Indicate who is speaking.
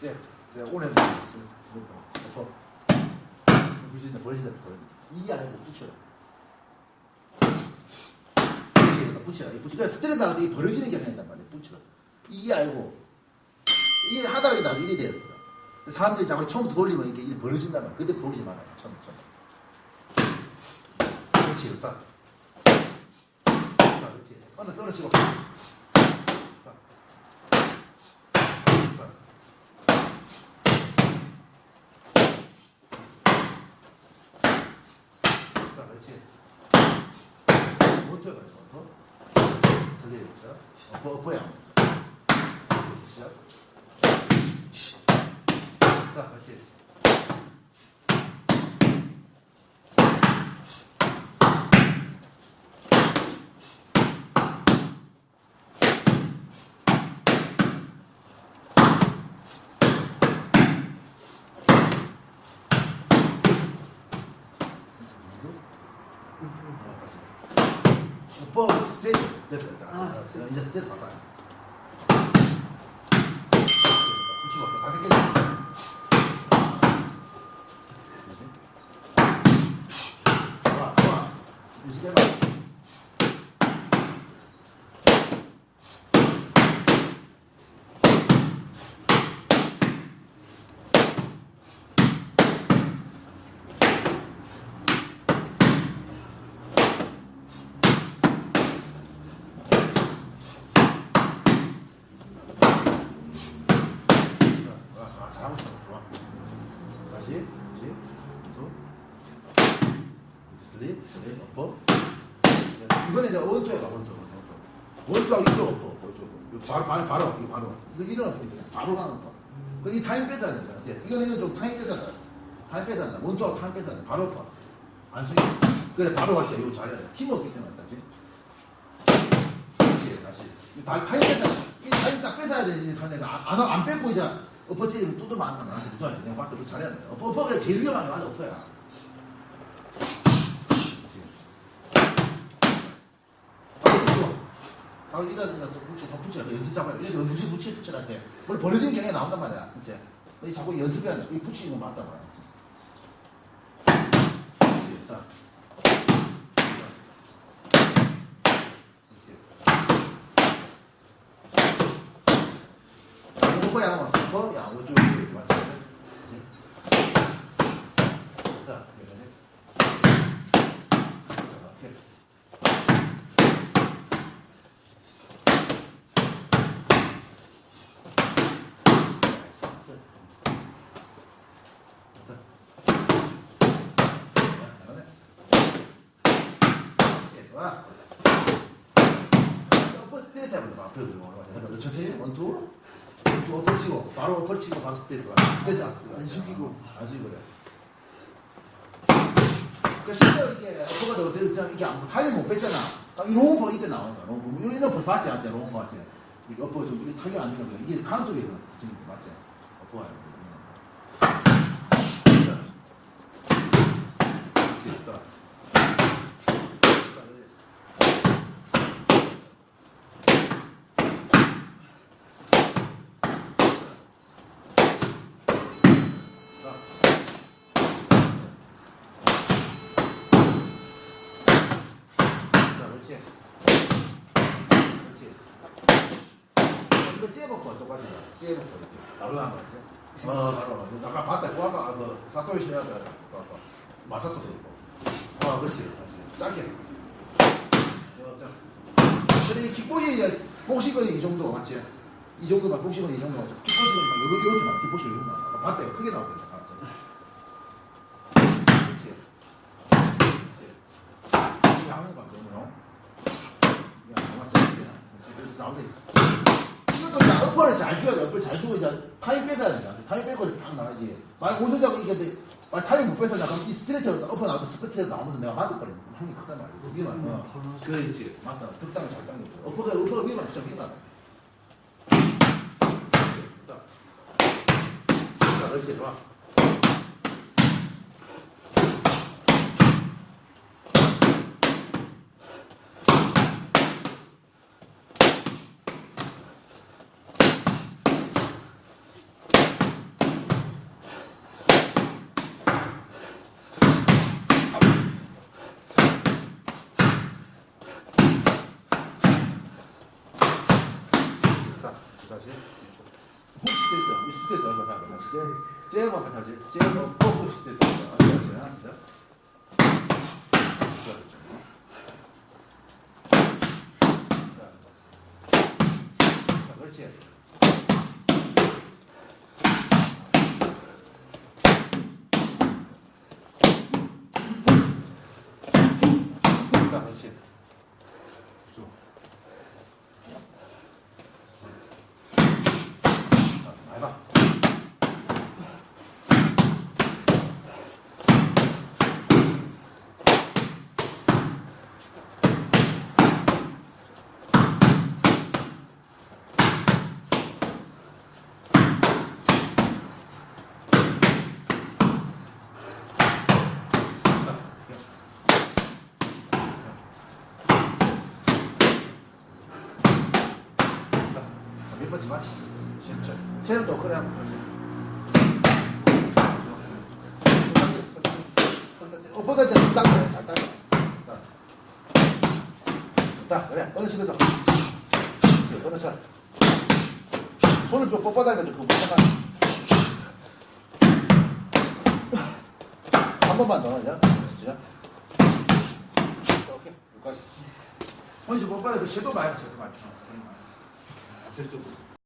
Speaker 1: 제, 제가 있어요. 엎어. 부신다, 버리신다, 버리신다. 이게 아니고 붙여라. 붙여라, 붙여라. 이 붙여라. 스트레스 하는데 이 벌어지는 게 아니란 말이야. 붙여라. 이게 알고 이게 하다가 나중에 돼요. 사람들이 자꾸 처음부터 돌리면 이게 일이 벌어진단 말이야. 그때 돌리지 말아요. 처음, 처음. 그렇지. 자, 그렇지. 하나 떨어지고. 자. 자. 자, 그렇지. 모터가 있어, 모터. 설레 있어. 엎어, 엎어야. 시작. 자, 그렇지. 엎어, 스테이 트, 스테이트. 아, 이제 스테이트 봐봐요. 붙이고, 다섯 개. 좋아, 좋아. 유식해봐. 아, 잘하고 있어. 좋아. 다시, 다시. 두. 슬립, 슬립, 엎어. 이번에 이제 원투 해봐, 원투, 원투. 원투하고 이쪽. 이거 바로, 바로, 바로, 바로. 이거 일어나, 그냥 바로 가는 거. 그이 타임 뺏어야 된다, 그치? 이거는 이거 좀 타임 뺏어야 돼. 타임 뺏어야 된다. 원투하고 타임 뺏어야 돼. 바로 엎어. 안 숙여. 그래, 바로 같이 이거 잘해야 돼. 힘 없기 때문에, 그치? 그렇지, 다시. 이 다- 타임 뺏어야 돼. 이 타임 딱 뺏어야 돼, 이 상대가. 안, 안, 안 뺏고 이제 찌르면 뚜드면 안 나한테 무서워하지. 내가 봤을 때 잘해야 돼. 엎어가 제일 위험한 게 맞아, 엎어야. 아, 이러다 또 붙여, 더 붙여. 연습 잡아야 돼. 이거 무지 붙여, 붙여라, 이제. 원래 벌어지는 경향이 나온단 말이야, 이제. 이 자꾸 연습해야 돼. 이 붙이는 거 맞단 말이야. 딱. 그렇지. 이거 야, 뭐, 이렇게 맞춰. 자, 이렇게. 자, 이렇게. 스테이트 해보자. 앞에 들고 올라가자. 천천히 원투. 또 엎어치고 바로 엎어치고 바로 스테이트 가. 스테이트 안 스테이트. 안 숙이고 안 숙이고 그래. 그 실제로 이게 더 어떻게 이게 안 타이밍 못 뺐잖아. 딱 이런 거 이때 나온다. 롱 이런 이런 거 봤지 않지? 롱 봤지? 이게 엎어 좀 이게 타이밍 안 되는 거 이게 강 쪽에서 지금 맞지? 엎어가. 됐다. 자, 그렇지. 그렇지. 이거 째먹고 똑같이 째먹고 이렇게 바로 나간 거지. 어, 바로. 아까 봤다. 그 아까 그 사토이 씨라고 아까 마사토도 있고. 아, 그렇지. 그렇지. 짧게. 저, 저. 근데 이 킥보시 이제 복식은 이 정도 맞지? 이 정도만 복식은 이 정도 맞지? 킥보식은 막 이렇게 이렇게 나. 킥보식 이렇게 나. 아까 봤다. 크게? 그렇지. 그렇지. 하는 거 같아, 오늘. 야, 맞지? 그렇지. 그래서 나오지. 이것도 이제 어퍼를 잘 줘야 돼. 어퍼를 잘 주고 이제 타임 뺏어야 된다. 타임 빼고 팍 나가지. 만약 오선자가 이게 근데 만약 타임 못 뺏었냐 그럼 이 스트레이트 어퍼 나오면 스트레이트 나오면서 내가 맞아버리면 힘이 크단 말이야. 위만. 어. 그렇지. 맞다. 적당히 잘 당겨. 어퍼가 어퍼가 위만 진짜 자, 그렇지. 좋아. 다시. 훅 스테이트, 이 스테이트 한번 잡아 다시. 잽 한번 다시. 잽, 훅 스테이트. 다시. 자. 그렇죠. 자, 그렇지. 자, 그렇지. 쭉. 자, 많이 봐. 몇 번째 맞지? 한번 보지. 어, 때딱 그래. 잘 따라. 자, 그래. 끊어치면서. 그렇지, 끊어쳐. 손을 좀 뻗어다니까 그 못하나. 한 번만 더, 그냥. 진짜. 오케이. 여기까지. 손이 좀 뻗어야 돼. 섀도우 봐, 섀도우. 봐. 섀도우.